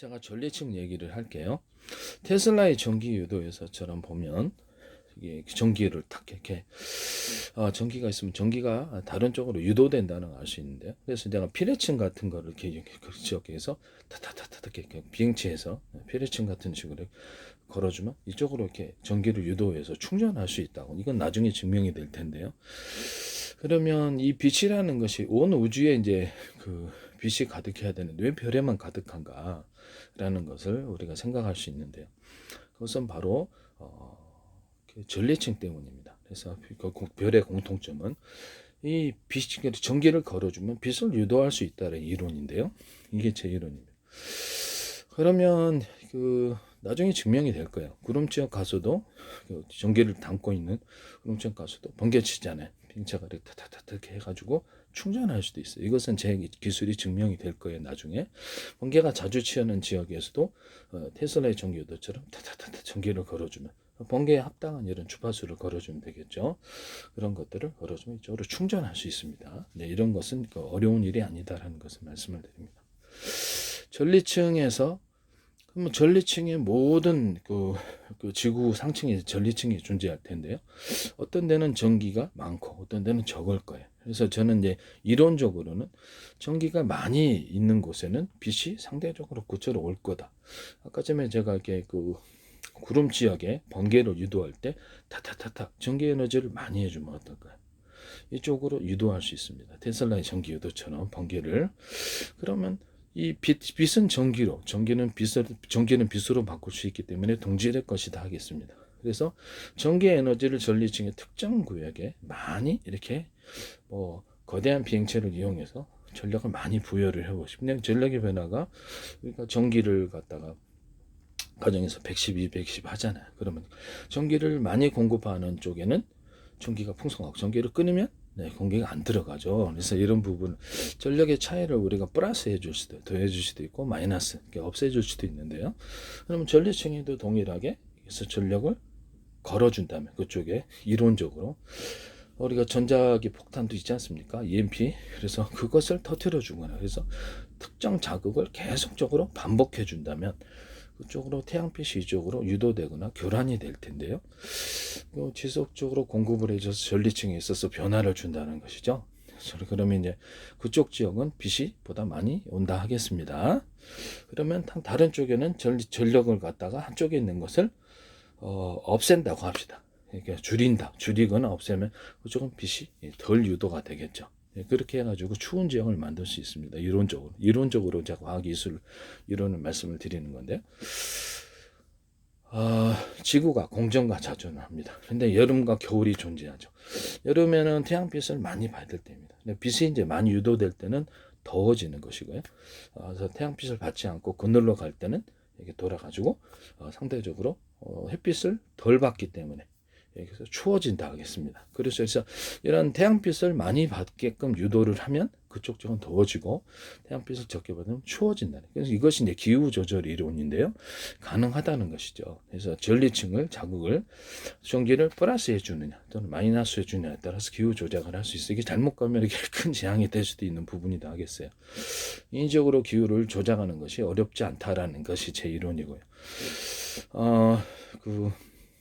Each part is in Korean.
제가 전리층 얘기를 할게요. 테슬라의 전기 유도에서처럼 보면 이게 전기를 탁 이렇게 어, 전기가 있으면 전기가 다른 쪽으로 유도된다는 걸 알 수 있는데요. 그래서 내가 피레층 같은 거를 이렇게 지역에서 타타타타 이렇게 비행체에서 피레층 같은 식으로 걸어주면 이쪽으로 이렇게 전기를 유도해서 충전할 수 있다고. 이건 나중에 증명이 될 텐데요. 그러면 이 빛이라는 것이 온 우주에 이제 그 빛이 가득해야 되는데 왜 별에만 가득한가 라는 것을 우리가 생각할 수 있는데요. 그것은 바로 어, 그 전리층 때문입니다. 그래서 그 공- 별의 공통점은 이 빛이 전기를 걸어주면 빛을 유도할 수 있다는 이론인데요. 이게 제 이론입니다. 그러면 그 나중에 증명이 될 거예요. 구름 지역 가서도 그 전기를 담고 있는 구름 지역 가서도 번개치잖아요. 빙차가 이렇게 타타타 이렇게 해가지고 충전할 수도 있어요. 이것은 제 기술이 증명이 될 거예요. 나중에 번개가 자주 치는 지역에서도 어, 테슬라의 전기요도처럼 타타타타 전기를 걸어주면 번개에 합당한 이런 주파수를 걸어주면 되겠죠. 그런 것들을 걸어주면 이쪽으로 충전할 수 있습니다. 네, 이런 것은 그 어려운 일이 아니다라는 것을 말씀을 드립니다. 전리층에서 그러면 전리층의 모든 그, 그 지구 상층에 전리층이 존재할 텐데요. 어떤 데는 전기가 많고 어떤 데는 적을 거예요. 그래서 저는 이제 이론적으로는 전기가 많이 있는 곳에는 빛이 상대적으로 그쪽으로 올 거다. 아까 전에 제가 이렇게 그 구름 지역에 번개를 유도할 때 타타타타 전기 에너지를 많이 해주면 어떨까요? 이쪽으로 유도할 수 있습니다. 테슬라의 전기 유도처럼 번개를 그러면 이 빛, 빛은 전기로, 전기는 빛을, 전기는 빛으로 바꿀 수 있기 때문에 동질의 것이다 하겠습니다. 그래서 전기 에너지를 전리층의 특정 구역에 많이 이렇게 뭐 거대한 비행체를 이용해서 전력을 많이 부여를 해보시면 그냥 전력의 변화가 그러니까 전기를 갖다가 가정에서 112, 110 하잖아요. 그러면 전기를 많이 공급하는 쪽에는 전기가 풍성하고 전기를 끊으면 네, 공기가 안 들어가죠. 그래서 이런 부분 전력의 차이를 우리가 플러스 해줄 수도 더해 줄 수도 있고 마이너스 없애줄 수도 있는데요. 그러면 전리층에도 동일하게 그래서 전력을 걸어준다면 그쪽에 이론적으로 우리가 전자기 폭탄도 있지 않습니까? EMP 그래서 그것을 터트려 주거나 그래서 특정 자극을 계속적으로 반복해 준다면 그쪽으로 태양빛이 이쪽으로 유도되거나 교란이 될 텐데요. 그 지속적으로 공급을 해줘서 전리층에 있어서 변화를 준다는 것이죠. 그러면 이제 그쪽 지역은 빛이 보다 많이 온다 하겠습니다. 그러면 다- 다른 쪽에는 전, 전력을 갖다가 한쪽에 있는 것을 어, 없앤다고 합시다. 그러니까 줄인다, 줄이거나 없애면 그쪽은 빛이 덜 유도가 되겠죠. 예, 그렇게 해가지고 추운 지역을 만들 수 있습니다. 이론적으로. 이론적으로 제가 과학기술 이론을 말씀을 드리는 건데, 아, 지구가 공전과 자전을 합니다. 근데 여름과 겨울이 존재하죠. 여름에는 태양빛을 많이 받을 때입니다. 근데 빛이 이제 많이 유도될 때는 더워지는 것이고요. 아, 그래서 태양빛을 받지 않고 그늘로 갈 때는 이렇게 돌아가지고 어, 상대적으로 어, 햇빛을 덜 받기 때문에 여기서 추워진다 하겠습니다. 그래서 그래서 이런 태양빛을 많이 받게끔 유도를 하면 그쪽 쪽은 더워지고 태양빛을 적게 받으면 추워진다. 그래서 이것이 이제 기후 조절 이론인데요. 가능하다는 것이죠. 그래서 전리층을 자극을 전기를 플러스 해 주느냐 또는 마이너스 해 주느냐에 따라서 기후 조작을 할 수 있어. 이게 잘못 가면 이게 큰 재앙이 될 수도 있는 부분이다 하겠어요. 인위적으로 기후를 조작하는 것이 어렵지 않다라는 것이 제 이론이고요. 어, 그,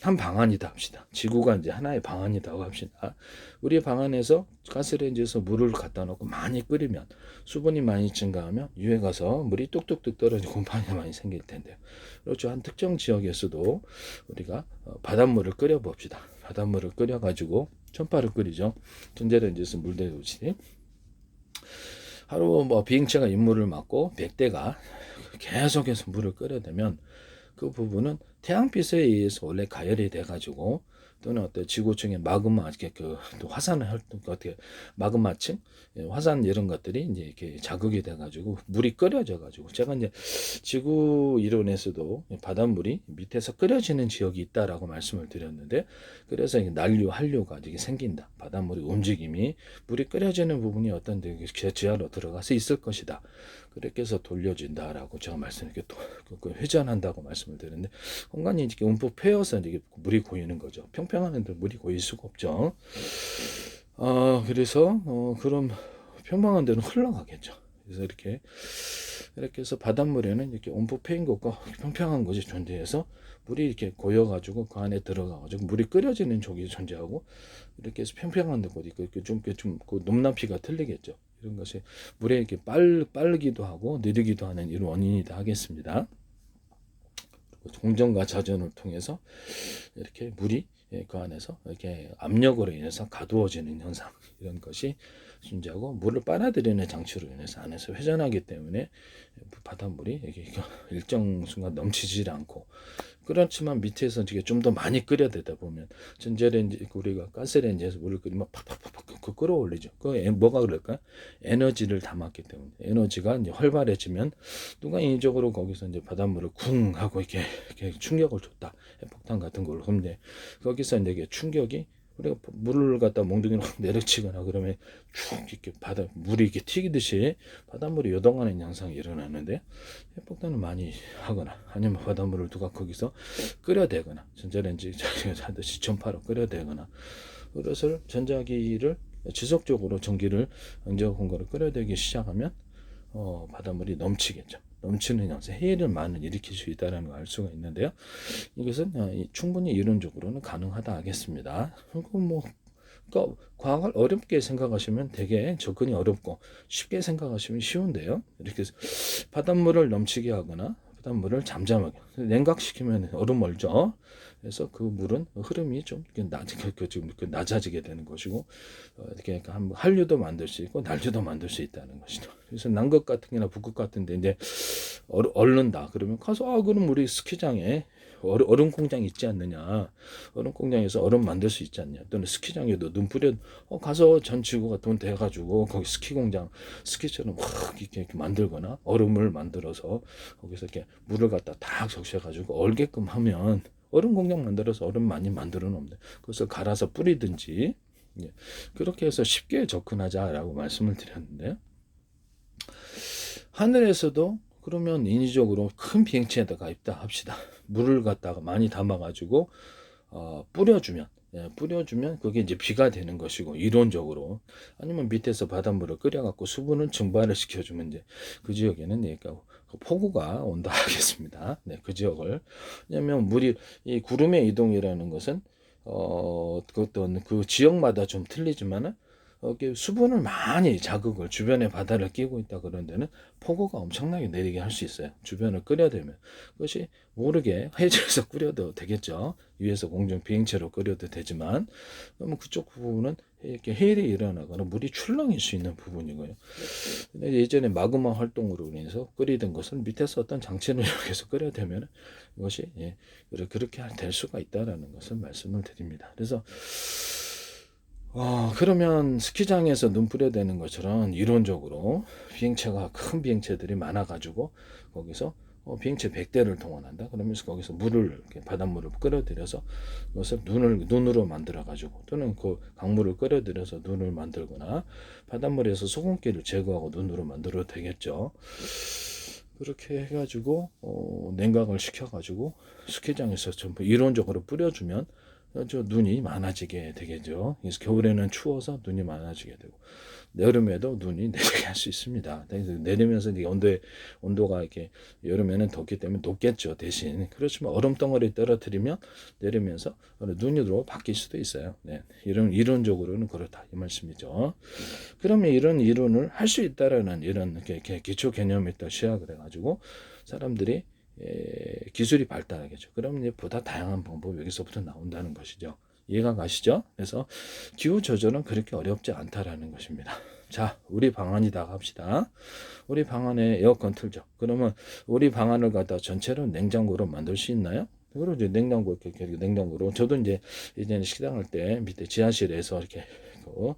한 방안이다 합시다. 지구가 이제 하나의 방안이라고 합시다. 우리 방안에서 가스레인지에서 물을 갖다 놓고 많이 끓이면 수분이 많이 증가하면 위에 가서 물이 뚝뚝뚝 떨어지고 곰팡이 많이 생길 텐데요. 그렇죠. 한 특정 지역에서도 우리가 어, 바닷물을 끓여 봅시다. 바닷물을 끓여 가지고 천파를 끓이죠. 전자레인지에서 물 데우듯이 하루 뭐 비행체가 임무를 맡고 100대가 계속해서 물을 끓여대면 그 부분은 태양빛에 의해서 원래 가열이 돼가지고 또는 어떤 지구층의 마그마 이렇게 그 또 화산 활동 어떻게 마그마층? 예, 화산 이런 것들이 이제 이렇게 자극이 돼가지고 물이 끓여져 가지고 제가 이제 지구 이론에서도 바닷물이 밑에서 끓여지는 지역이 있다라고 말씀을 드렸는데 그래서 난류 한류가 이게 생긴다. 바닷물의 움직임이 물이 끓여지는 부분이 어떤 데 지하로 들어가서 있을 것이다. 그렇게 해서 돌려진다라고 제가 말씀을 이렇게 또 그- 그 회전한다고 말씀을 드렸는데 공간이 이렇게 움푹 패여서 이게 물이 고이는 거죠. 평 평한데 물이 고일 수가 없죠. 어, 그래서 어, 그럼 평평한 데는 흘러가겠죠. 그래서 이렇게 이렇게 해서 바닷물에는 이렇게 온폭 패인 곳과 평평한 곳이 존재해서 물이 이렇게 고여가지고 그 안에 들어가가지고 물이 끓여지는 쪽이 존재하고 이렇게 해서 평평한 곳이 그 좀좀그 높낮이가 틀리겠죠. 이런 것이 물에 이렇게 빨 빠르기도 하고 느리기도 하는 이런 원인이다 하겠습니다. 공전과 자전을 통해서 이렇게 물이 예, 그 안에서 이렇게 압력으로 인해서 가두어지는 현상 이런 것이 존재하고 물을 빨아들이는 장치로 인해서 안에서 회전하기 때문에 바닷물이 이게 일정 순간 넘치질 않고 그렇지만 밑에서 이게 좀 더 많이 끓여야 되다 보면 전자레인지 우리가 가스레인지에서 물을 끓이면 팍팍팍팍 그 끌어올리죠. 그 에- 뭐가 그럴까? 에너지를 담았기 때문에 에너지가 이제 활발해지면 누가 인위적으로 거기서 이제 바닷물을 쿵 하고 이렇게, 이렇게 충격을 줬다. 핵폭탄 같은 걸로 이제 거기서 이제 충격이 우리가 물을 갖다 몽둥이로 확 내려치거나 그러면 쭉 이렇게 바다 물이 이렇게 튀기듯이 바닷물이 요동하는 현상이 일어나는데 핵폭탄을 많이 하거나 아니면 바닷물을 누가 거기서 끓여대거나 전자레인지 하듯이 전파로 끓여대거나 그것을 전자기를 지속적으로 전기를 전자 공간을 끓여대기 시작하면 어, 바닷물이 넘치겠죠. 넘치는 해를 많은 일으킬 수 있다는 걸 알 수가 있는데요. 이것은 어, 이- 충분히 이론적으로는 가능하다 하겠습니다. 그리고 뭐 그러니까 과학을 어렵게 생각하시면 되게 접근이 어렵고 쉽게 생각하시면 쉬운데요. 이렇게 바닷물을 넘치게 하거나 바닷물을 잠잠하게 냉각시키면 얼음 얼죠. 그래서 그 물은 흐름이 좀 낮, 이렇게 낮아지게 되는 것이고 어, 이렇게 한- 한류도 만들 수 있고 난류도 만들 수 있다는 것이죠. 그래서 남극 같은 게나 북극 같은데 이제 얼, 얼른다. 그러면 가서 아 그럼 우리 스키장에 얼음, 얼음 공장 있지 않느냐. 얼음 공장에서 얼음 만들 수 있지 않냐. 또는 스키장에도 눈 뿌려 어 가서 전 지구가 돈 대가지고 거기 스키 공장 스키처럼 확 이렇게, 이렇게 만들거나 얼음을 만들어서 거기서 이렇게 물을 갖다 딱 적셔가지고 얼게끔 하면 얼음 공장 만들어서 얼음 많이 만들어 놓으면 돼. 그것을 갈아서 뿌리든지 예. 그렇게 해서 쉽게 접근하자라고 말씀을 드렸는데요. 하늘에서도 그러면 인위적으로 큰 비행체에다가 있다 합시다. 물을 갖다가 많이 담아가지고 어, 뿌려주면 예, 뿌려주면 그게 이제 비가 되는 것이고 이론적으로 아니면 밑에서 바닷물을 끓여갖고 수분을 증발을 시켜주면 이제 그 지역에는 그러니까 그 폭우가 온다 하겠습니다. 네, 그 지역을 왜냐하면 물이 이 구름의 이동이라는 것은 어, 그 어떤 그 지역마다 좀 틀리지만은 어, 이게 수분을 많이 자극을 주변에 바다를 끼고 있다 그런 데는 폭우가 엄청나게 내리게 할 수 있어요. 주변을 끓여대면 그것이 모르게 해저에서 끓여도 되겠죠. 위에서 공중 비행체로 끓여도 되지만 그러면 그쪽 부분은 이렇게 해일이 일어나거나 물이 출렁일 수 있는 부분이고요. 예전에 마그마 활동으로 인해서 끓이던 것을 밑에서 어떤 장치를 이용해서 끓여대면 이것이 예, 그렇게 될 수가 있다라는 것을 말씀을 드립니다. 그래서 어, 그러면 스키장에서 눈 뿌려대는 것처럼 이론적으로 비행체가 큰 비행체들이 많아가지고 거기서 어, 비행체 100대를 동원한다. 그러면서 거기서 물을 바닷물을 끌어들여서 그것을 눈을 눈으로 만들어 가지고 또는 그 강물을 끌어들여서 눈을 만들거나 바닷물에서 소금기를 제거하고 눈으로 만들어도 되겠죠. 그렇게 해가지고 어, 냉각을 시켜가지고 스키장에서 전부 이론적으로 뿌려주면 어, 저 눈이 많아지게 되겠죠. 그래서 겨울에는 추워서 눈이 많아지게 되고 여름에도 눈이 내리게 할 수 있습니다. 내리면서 온도에 온도가 이렇게 여름에는 덥기 때문에 높겠죠. 대신 그렇지만 얼음 덩어리 떨어뜨리면 내리면서 눈으로 바뀔 수도 있어요. 네, 이런 이론적으로는 그렇다 이 말씀이죠. 그러면 이런 이론을 할 수 있다라는 이런 기초 개념을 또 시작을 해가지고 사람들이 에, 기술이 발달하겠죠. 그러면 보다 다양한 방법이 여기서부터 나온다는 것이죠. 이해가 가시죠? 그래서 기후 조절은 그렇게 어렵지 않다라는 것입니다. 자, 우리 방안이다 합시다. 우리 방안에 에어컨 틀죠. 그러면 우리 방안을 갖다 전체로 냉장고로 만들 수 있나요? 그리고 냉장고 이렇게 냉장고로 저도 이제 예전에 식당 할 때 밑에 지하실에서 이렇게 그,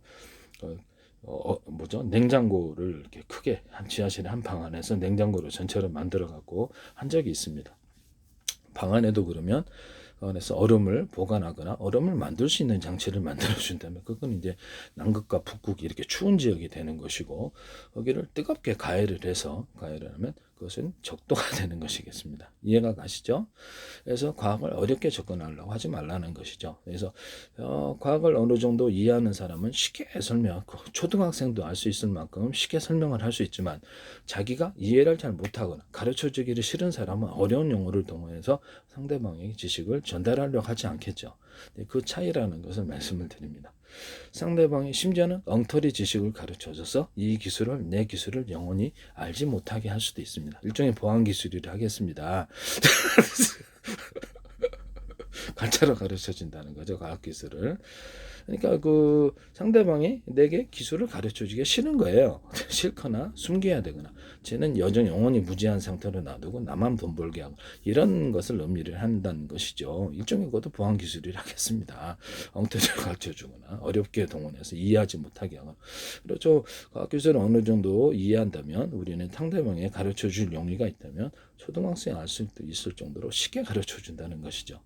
그 어, 뭐죠? 냉장고를 이렇게 크게 한 지하실에 한 방 안에서 냉장고를 전체로 만들어 갖고 한 적이 있습니다. 방 안에도 그러면 그래서 얼음을 보관하거나 얼음을 만들 수 있는 장치를 만들어 준다면 그건 이제 남극과 북극 이렇게 추운 지역이 되는 것이고 거기를 뜨겁게 가열을 해서 가열을 하면 그것은 적도가 되는 것이겠습니다. 이해가 가시죠? 그래서 과학을 어렵게 접근하려고 하지 말라는 것이죠. 그래서 어, 과학을 어느 정도 이해하는 사람은 쉽게 설명, 초등학생도 알 수 있을 만큼 쉽게 설명을 할 수 있지만 자기가 이해를 잘 못하거나 가르쳐 주기를 싫은 사람은 어려운 용어를 동원해서 상대방에게 지식을 전달하려고 하지 않겠죠. 네, 그 차이라는 것을 말씀을 드립니다. 상대방이 심지어는 엉터리 지식을 가르쳐 줘서 이 기술을 내 기술을 영원히 알지 못하게 할 수도 있습니다. 일종의 보안 기술이라 하겠습니다. 가짜로 가르쳐 준다는 거죠. 과학 기술을. 그러니까 그 상대방이 내게 기술을 가르쳐 주기가 싫은 거예요. 싫거나 숨겨야 되거나 쟤는 여전히 영원히 무지한 상태로 놔두고 나만 돈 벌게 하고 이런 것을 의미를 한다는 것이죠. 일종의 것도 보안 기술이라 하겠습니다. 엉터리를 가르쳐 주거나 어렵게 동원해서 이해하지 못하게 하거나 그렇죠. 과학 기술을 어느 정도 이해한다면 우리는 상대방에 가르쳐 줄 용의가 있다면 초등학생 알수 있을 정도로 쉽게 가르쳐 준다는 것이죠.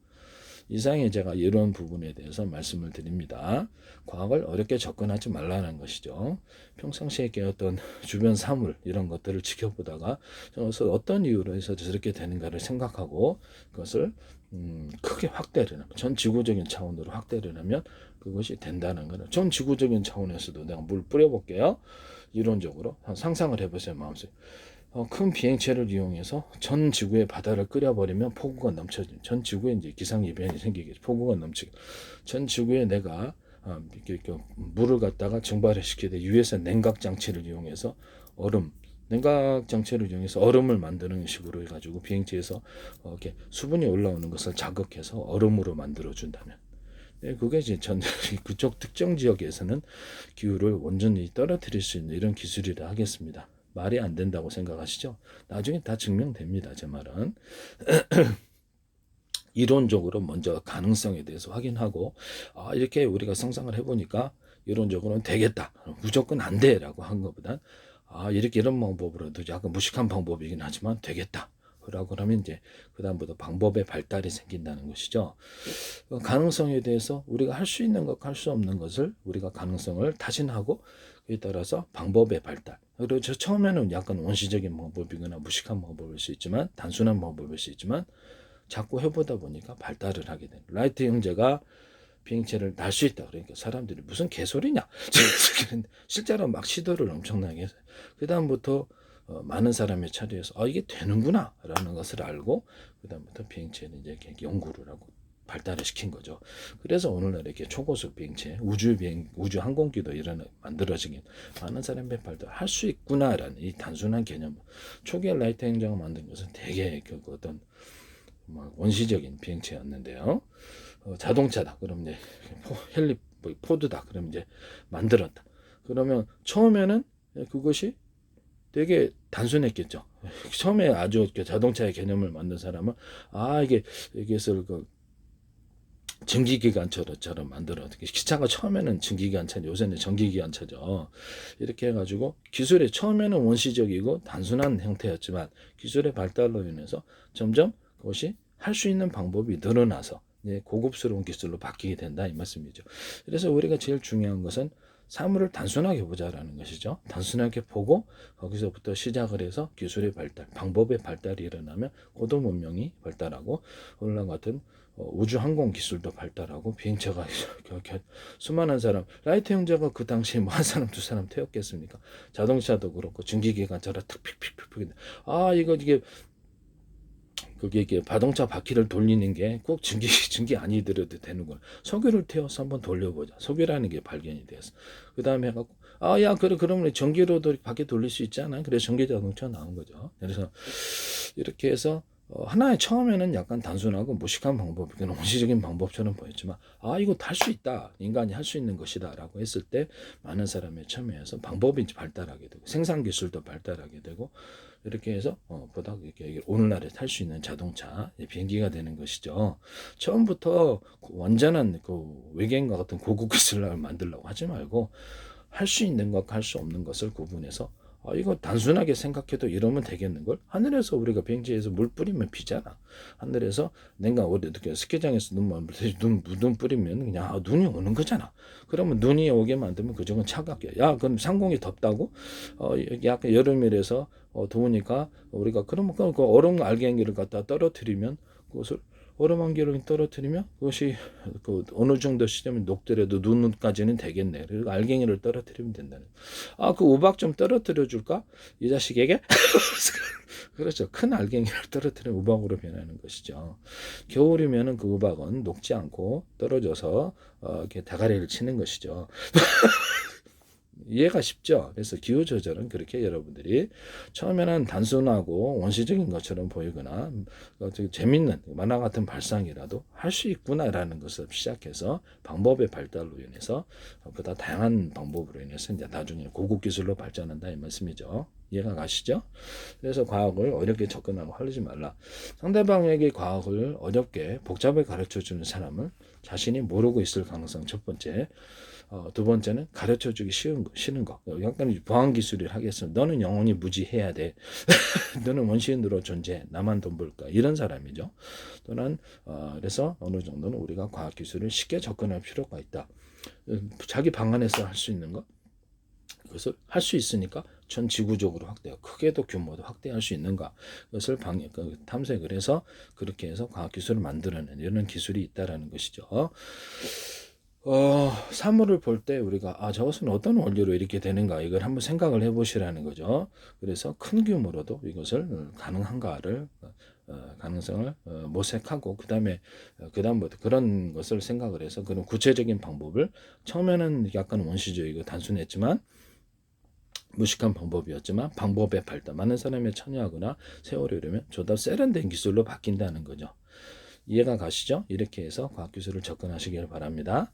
이상에 제가 이런 부분에 대해서 말씀을 드립니다. 과학을 어렵게 접근하지 말라는 것이죠. 평상시에 어떤 주변 사물 이런 것들을 지켜보다가 저것을 어떤 이유로 해서 저렇게 되는가를 생각하고 그것을 음, 크게 확대를 하면 전 지구적인 차원으로 확대를 하면 그것이 된다는 거는 전 지구적인 차원에서도 내가 물 뿌려볼게요. 이론적으로 상상을 해보세요 마음속에. 어, 큰 비행체를 이용해서 전 지구의 바다를 끓여버리면 폭우가 넘쳐진 전 지구에 이제 기상 이변이 생기겠죠. 폭우가 넘치게 전 지구에 내가 어, 이렇게, 이렇게 물을 갖다가 증발을 시키되 위에서 냉각 장치를 이용해서 얼음 냉각 장치를 이용해서 얼음을 만드는 식으로 해가지고 비행체에서 어, 이렇게 수분이 올라오는 것을 자극해서 얼음으로 만들어 준다면 네, 그게 이제 전 그쪽 특정 지역에서는 기후를 온전히 떨어뜨릴 수 있는 이런 기술이라 하겠습니다. 말이 안 된다고 생각하시죠? 나중에 다 증명됩니다. 제 말은. 이론적으로 먼저 가능성에 대해서 확인하고 아, 이렇게 우리가 상상을 해보니까 이론적으로는 되겠다. 무조건 안 돼라고 한 것보단 아, 이렇게 이런 방법으로도 약간 무식한 방법이긴 하지만 되겠다. 라고 하면 이제 그다음부터 방법의 발달이 생긴다는 것이죠. 어, 가능성에 대해서 우리가 할 수 있는 것, 할 수 없는 것을 우리가 가능성을 타진하고 그에 따라서 방법의 발달. 그리고 저 처음에는 약간 원시적인 방법이거나 무식한 방법일 수 있지만 단순한 방법일 수 있지만 자꾸 해보다 보니까 발달을 하게 된. 라이트 형제가 비행체를 날 수 있다. 그러니까 사람들이 무슨 개소리냐. 실제로 막 시도를 엄청나게 해서 그 다음부터 어, 많은 사람의 차례에서 아 이게 되는구나라는 것을 알고 그 다음부터 비행체는 이제 연구를 하고 발달을 시킨 거죠. 그래서 오늘날 이렇게 초고속 비행체, 우주 비행, 우주 항공기도 이런 만들어지긴 많은 사람이 발달 할 수 있구나라는 이 단순한 개념. 초기에 라이트 행정을 만든 것은 되게 그 어떤 뭐 원시적인 비행체였는데요. 어, 자동차다. 그럼 이제 포, 헬리 뭐 포드다. 그럼 이제 만들었다. 그러면 처음에는 그것이 되게 단순했겠죠. 처음에 아주 자동차의 개념을 만든 사람은 아 이게 이것을 그 전기기관차처럼 만들어 기차가 처음에는 전기기관차 요새는 전기기관차죠 이렇게 해가지고 기술이 처음에는 원시적이고 단순한 형태였지만 기술의 발달로 인해서 점점 그것이 할 수 있는 방법이 늘어나서 고급스러운 기술로 바뀌게 된다 이 말씀이죠 그래서 우리가 제일 중요한 것은 사물을 단순하게 보자라는 것이죠. 단순하게 보고 거기서부터 시작을 해서 기술의 발달, 방법의 발달이 일어나면 고도 문명이 발달하고 오늘날 같은 어, 우주 항공 기술도 발달하고 비행체가 수많은 사람 라이트 형제가 그 당시에 뭐 한 사람 두 사람 태웠겠습니까? 자동차도 그렇고 증기기관차로 탁 픽픽픽픽 아 이거 이게 그게 이게 자동차 바퀴를 돌리는 게 꼭 증기 증기 아니더라도 되는 거야. 석유를 태워서 한번 돌려보자. 석유라는 게 발견이 되었어. 그 다음에 해갖고 아 야 그래 그러면 전기로도 바퀴 돌릴 수 있잖아. 그래서 전기 자동차 나온 거죠. 그래서 이렇게 해서 어, 하나의 처음에는 약간 단순하고 무식한 방법, 원시적인 방법처럼 보였지만 아 이거 할 수 있다, 인간이 할 수 있는 것이다라고 했을 때 많은 사람이 참여해서 방법이 발달하게 되고 생산 기술도 발달하게 되고 이렇게 해서 어, 보다 이렇게 오늘날에 탈 수 있는 자동차 비행기가 되는 것이죠. 처음부터 완전한 그 외계인과 같은 고급 기술을 만들려고 하지 말고 할 수 있는 것과 할 수 없는 것을 구분해서 아, 이거 단순하게 생각해도 이러면 되겠는 걸? 하늘에서 우리가 비행지에서 물 뿌리면 비잖아. 하늘에서 냉각 어디 어떻게 스키장에서 눈만 눈, 눈 뿌리면 그냥 아, 눈이 오는 거잖아. 그러면 눈이 오게 만들면 그쪽은 차갑게. 야 그럼 상공이 덥다고? 어 약간 여름이라서 어, 더우니까 우리가 그러면 그 얼음 알갱이를 갖다 떨어뜨리면 그것을 얼음 안개를 떨어뜨리면 그것이 그 어느 정도 시점이 녹더라도 눈까지는 되겠네. 그리고 알갱이를 떨어뜨리면 된다는. 아, 그 우박 좀 떨어뜨려 줄까? 이 자식에게? 그렇죠. 큰 알갱이를 떨어뜨리면 우박으로 변하는 것이죠. 겨울이면은 그 우박은 녹지 않고 떨어져서 어, 이렇게 대가리를 치는 것이죠. 이해가 쉽죠. 그래서 기후 조절은 그렇게 여러분들이 처음에는 단순하고 원시적인 것처럼 보이거나 어, 되게 재밌는 만화 같은 발상이라도 할 수 있구나라는 것을 시작해서 방법의 발달로 인해서 어, 보다 다양한 방법으로 인해서 이제 나중에 고급 기술로 발전한다 이 말씀이죠. 이해가 가시죠? 그래서 과학을 어렵게 접근하고 하지 말라. 상대방에게 과학을 어렵게 복잡하게 가르쳐 주는 사람은 자신이 모르고 있을 가능성 첫 번째. 어, 두 번째는 가르쳐 주기 쉬운 거, 쉬는 거. 약간 보안 기술을 하겠어. 너는 영원히 무지해야 돼. 너는 원시인으로 존재해. 나만 돈 벌까. 이런 사람이죠. 또는 어, 그래서 어느 정도는 우리가 과학 기술을 쉽게 접근할 필요가 있다. 어, 자기 방 안에서 할 수 있는 거. 그것을 할 수 있으니까 전 지구적으로 확대해 크게도 규모도 확대할 수 있는가 그것을 방, 그 탐색을 해서 그렇게 해서 과학 기술을 만들어내는 이런 기술이 있다라는 것이죠. 어, 사물을 볼 때 우리가 아 저것은 어떤 원리로 이렇게 되는가 이걸 한번 생각을 해보시라는 거죠. 그래서 큰 규모로도 이것을 가능한가를 어, 가능성을 어, 모색하고 그 다음에 그 다음부터 그런 것을 생각을 해서 그런 구체적인 방법을 처음에는 약간 원시적이고 단순했지만 무식한 방법이었지만 방법의 발달 많은 사람의 참여하거나 세월이 오르면 조다 세련된 기술로 바뀐다는 거죠. 이해가 가시죠? 이렇게 해서 과학기술을 접근하시길 바랍니다.